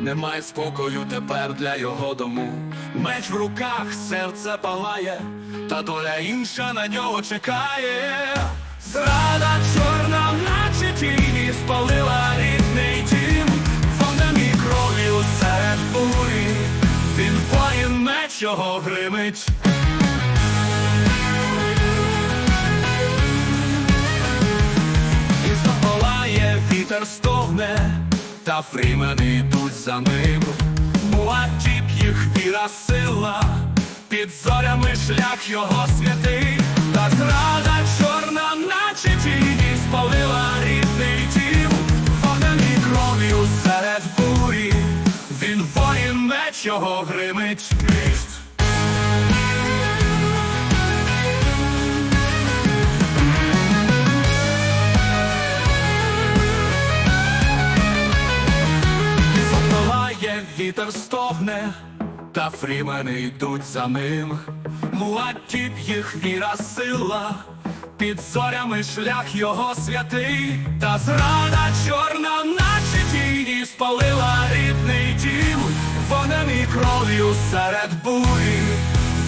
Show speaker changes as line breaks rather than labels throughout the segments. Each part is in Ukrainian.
немає спокою тепер для його дому. Меч в руках, серце палає, та доля інша на нього чекає. Зрада чорна, наче тіні, спалила рідний дім, вогнем і кров'ю серед бурі. Він воїн меч його гримить. І запалає, вітер та фрімени йдуть за ним. Муатіп їх віра сила, під зорями шлях його святий, та зрада чорна, наче тіні, спалила рідний дім, вогнем кров'ю серед бурі, він воїн меч його гримить. Вітер стогне, та фрімени йдуть за ним. Муатіп їх віра сила, під зорями шлях його святий, та зрада чорна, наче тіні, спалила рідний дім, вогнем і кров'ю серед бурі.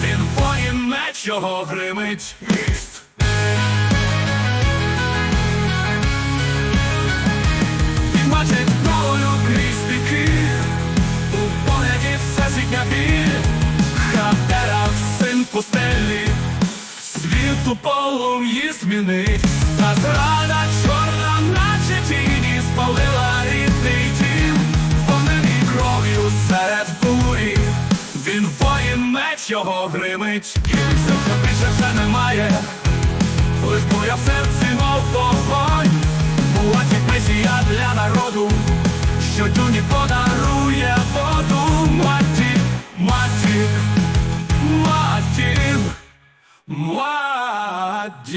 Він воїн меч його гримить. Пустелі, світу полум'ї змінить, та зрада чорна, наче тіні, спалила рідний дім, вогнем і кров'ю серед бурі, він воїн меч його гримить, кінця більше вже немає, лиш буря в серці, мов вогонь. Muaddib.